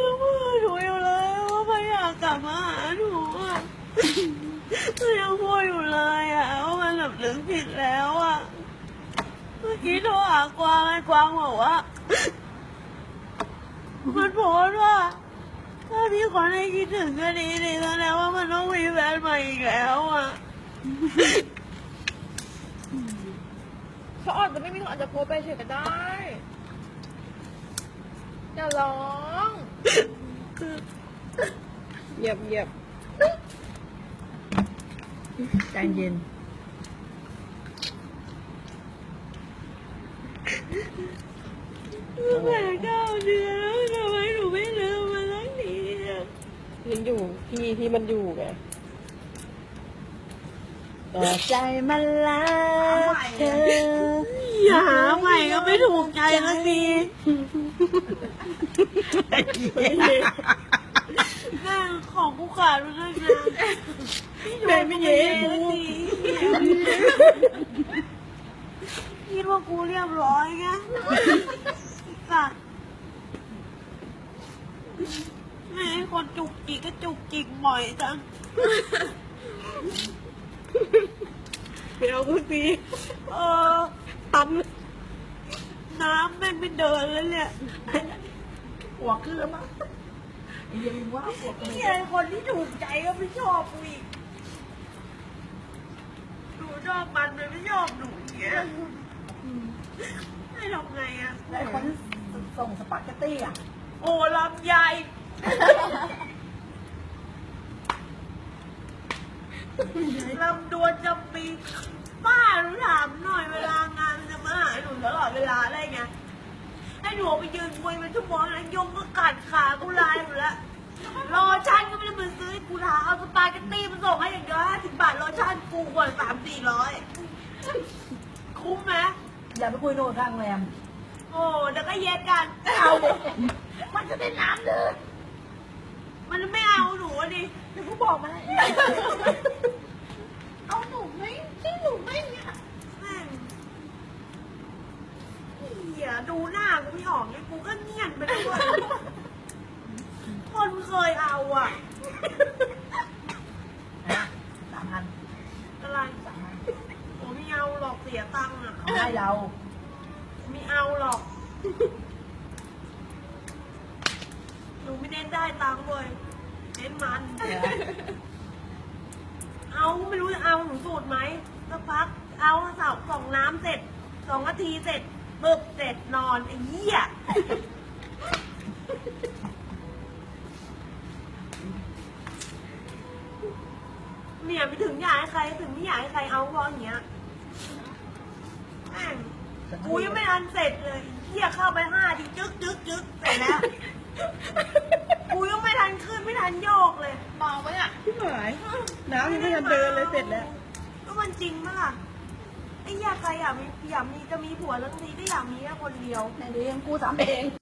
ยังพูดหนูอยู่เลยว่าพยายามกลับมาหาหนูอะยังพูดอยู่เลยอะว่ามันแบบนึกผิดแล้วอะเมื่อกี้โทรหากวางไอ้กวางบอกว่ามันโพสต์ว่าถ้าพี่คนให้คิดถึงก็ดีดีแสดงว่ามันต้องมีแฟนใหม่อีกแล้วอะเขาอาจจะไม่มีเขาอาจจะโพสต์ไปเฉยก็ได้ อย่าร้องเหยียบเหยียบใจเย็นแม่เก้าเดือนแล้วทำไมหนูไม่ลืมมันสักทีอะยังอยู่ที่ที่มันอยู่ไงแต่ใจมันรักเธอ อย่าหาใหม่ก็ไม่ถูกใจสักที แม่งของกูขาดไปเลยนะแม่ไม่เย็นสักทีคิดว่ากูเรียบร้อยไงสัตว์แม่งคนจุกจิกก็จุกจิกบ่อยจังไปเอาทุกทีเออตันน้ำแม่งไม่เดินแล้วเนี่ย หัวขึ้นแล้วมั้งยังว่าหัวขึ้นนี่ไอ้คนที่ถูกใจก็ไม่ชอบกูอีกหนูชอบมันมันไม่ชอบหนูอย่างเงี้ยให้ทำไงอะไอ้คนที่ส่งสปาเกตตี้อะ โอ้ลำไยลำดวนจำปีป้าหนูถามหน่อยเวลางานมันจะมาหาหนูตลอดเวลาได้ไงให้หนูอ อกไปยืนคุยเป็นชั่วโมงแล้วยงก็กัดขากูลายหมดแล้วรอชั่นก็ไม่ได้มาซื้อให้กูทาเอาสปาเกตตี้มาส่งให้อย่างเดียวห้าสิบบาทรอชั่นกูกว่าสามสี่ร้อยคุ้มไหมอย่าไปคุยโน่นข้างแรมโอ้เดี๋ยวก็เย็ดกันเอามันจะเป็นน้ำเลยมันไม่เอาหนูอะดิเดี๋ยวกูบอกมันเอาหนูไหมที่หนูไม่เนี่ยแม่งเหี้ยดูหน้ากูไม่ออกเนี่ยกูก็เงียนไปด้วยคนเค ยเอาอะสามพันอะไรสามพันผมไม่เอาหรอกเสียตังค์อะเอาให้เรา ไม่เอาหรอก หนูไม่เน้นได้ตังค์เลยเน้นมัน เอาไม่รู้จะเอาหนูสูตรไหมสักพัก เอาสาวส่องน้ำเสร็จสองนาทีเสร็จปึ๊บเสร็จนอนไอ้เหี้ย เนี่ยไม่ถึงอยากให้ใคร ถึงไม่อยากให้ใครเอาเพราะอย่างเงี้ยแม่งกูยังไม่ทันเสร็จเลยเหี้ยเข้าไปห้าทีจึ๊กจึ๊กจึ๊กเสร็จแล้วกูยังไม่ทันขึ้นไม่ทันโยกเลยเมาไหมอะพี่หมายน้ำยังไม่ทันเดินเลยเสร็จแล้วก็มันจริงมั้ยล่ะไอ้อยากใครอยากมีอยากมีจะมีผัวทั้งทีก็อยากมีแค่คนเดียวในเรื่องกูสามเอง